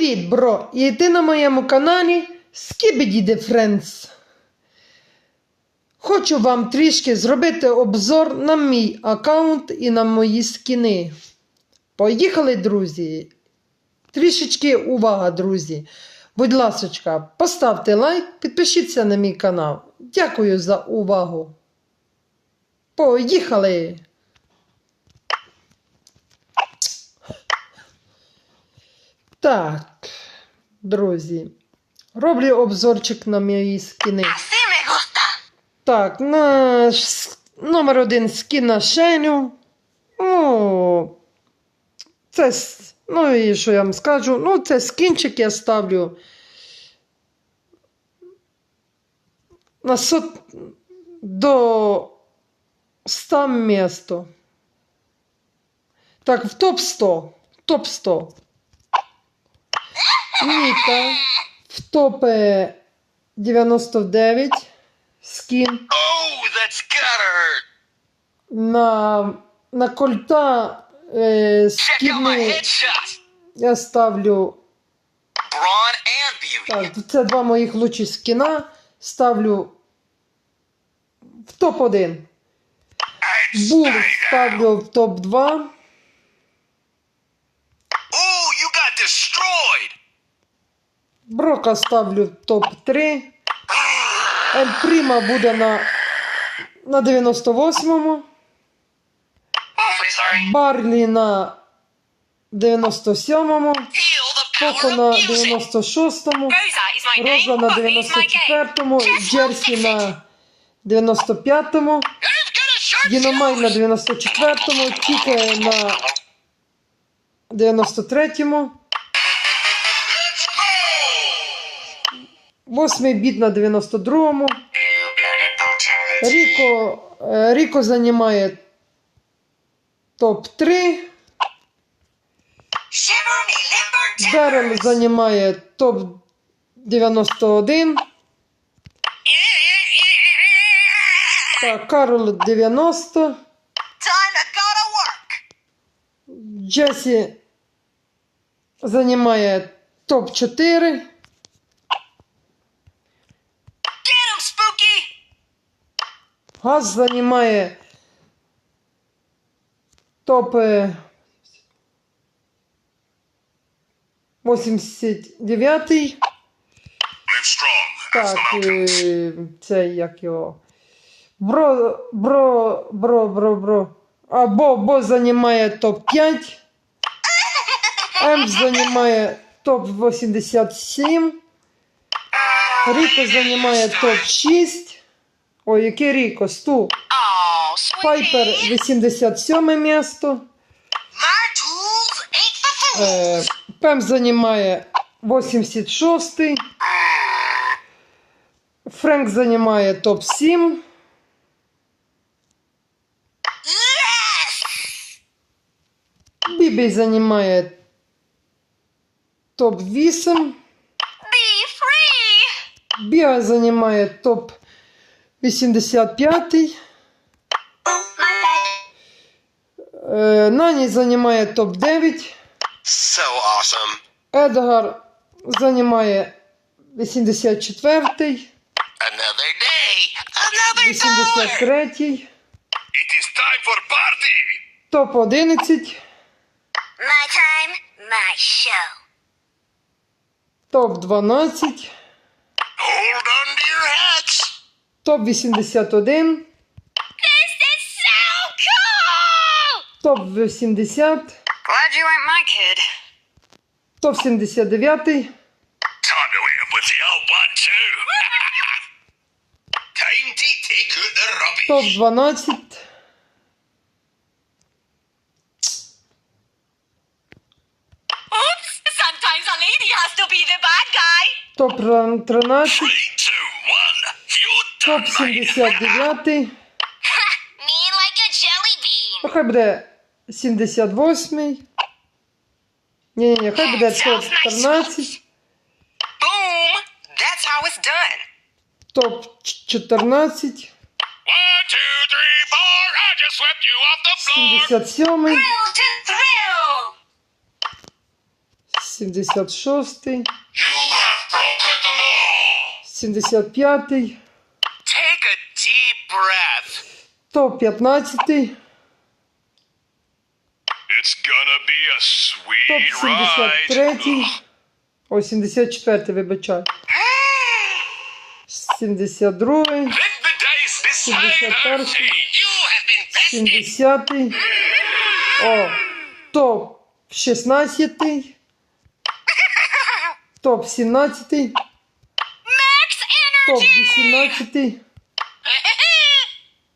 Привіт, бро! І ти на моєму каналі the Friends. Хочу вам трішки зробити обзор на мій аккаунт і на мої скіни. Поїхали, друзі! Трішечки увага, друзі! Будь ласочка, поставте лайк, підпишіться на мій канал. Дякую за увагу. Поїхали! Так, друзі, роблю обзорчик на мої gusta. Так, наш номер один скін на Шеню. Ну, це, ну і що я вам скажу? Ну, це скінчик я ставлю. На сот... до 100 місто. Так, в топ 100. Топ 100. Ніта в топ е, 99 скін. Oh. На, на кольта е, скіни я ставлю. Так, це два моїх лучших скіна. Ставлю в топ-1. Бул ставлю в топ-2. Брока ставлю в топ-3. Ель Пріма буде на, на 98-му. Барлі на 97-му. Feel Коко на 96-му. Rosa is my name. Роза на Buffy is my game. 94-му, Джерсі на 95-му, I've Діномай на 94-му, Тіке на 93-му, Восьмий бід на 92-му. Ріко е, Ріко займає топ-3. Дерем займає топ-91. Так, Карл 90. Джесі займає топ-4. Газ займає топ е, 89. Live strong. Так, це як його. Бро, бро, бро, бро, бро. А Бо, Бо займає топ-5. М займає топ-87. Ріко займає топ-6. Ой, який рік Сту. Пайпер 87 місто. Е, Пем займає 86-й. Френк займає топ-7. Бібі займає топ-8. Біа займає топ 85-й. Е, Нані займає топ-9. So awesome. Едгар займає 84-й. 83-й. Топ-11. Топ-12 hats. Топ-81. This is so cool. Топ-80. Glad you ain't my kid. Топ-79. Time to hit him with the old one too. time to take out the rubbish. Топ-12. Oops. Sometimes a lady has to be the bad guy. Топ-13. Three, two, one. You done mine. Топ-79. Me like a jelly bean. Ну, хай буде 78. Ні, ні, хай буде топ-13. Boom. That's how it's done. Топ-14. One, two, three, four. I just swept you off the floor. 77. Thrill to thrill. 76, You have broken the law. 75, Take a deep breath. топ 15, It's gonna be a sweet ride. 73, ой, 74, вибачай. 72, Lick the dice 71. feet. You have been bested. 70, о, топ 16, топ 17, Max топ energy! 18,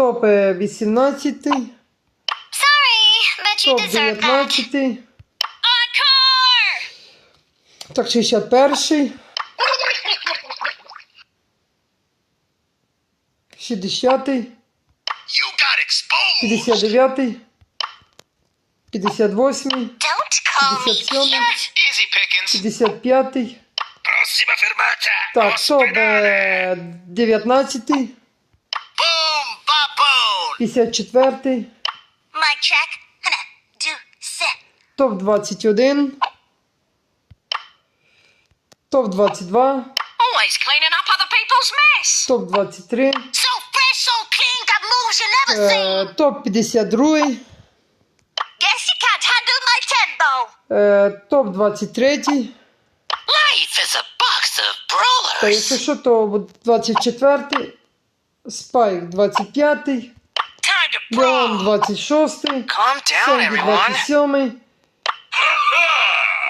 топ е, 18, Sorry, but you топ deserve that. 19, так, 61, 60, You got exposed. 59, 58, Don't call me 57. cute. Easy pickings. 55, Prossima fermata. так, топ Ospedale. е, 19, Boom, baboon. 54, Mic check. Hana, do, топ 21, топ 22, Always cleaning up other people's mess. топ 23, So fresh, so clean, got you never е, seen. топ 52, Guess you can't handle my tempo. е, топ 23, Life is a box of та якщо що, то 24, Спайк 25, Time 26, Calm Сенді 27,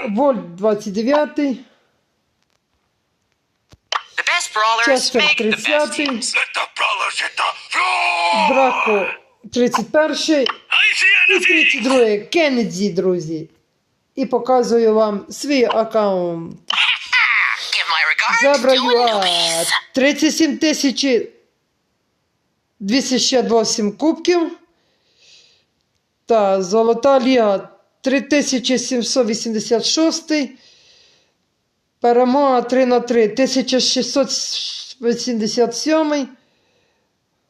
Вольт 29, The best brawlers Честер make the best 30, teams. Let the brawlers hit the floor. Драко 31 і 32 Кеннеді, друзі. І показую вам свій аккаунт. Anubis. 37 тисячі 268 кубків. Та Золота Ліга 3786. Перемога 3 на 3 1687.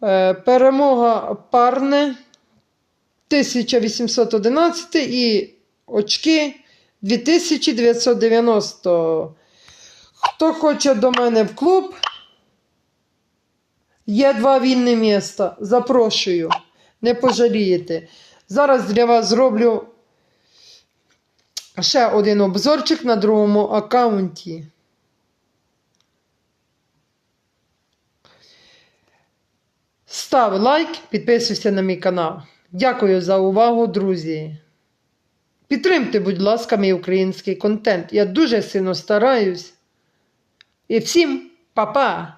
Е, Перемога парне 1811 і очки 2990. Хто хоче до мене в клуб? Є два вільні міста. Запрошую. Не пожалієте. Зараз для вас зроблю ще один обзорчик на другому аккаунті. Став лайк, підписуйся на мій канал. Дякую за увагу, друзі. Підтримте, будь ласка, мій український контент. Я дуже сильно стараюсь. І всім па-па!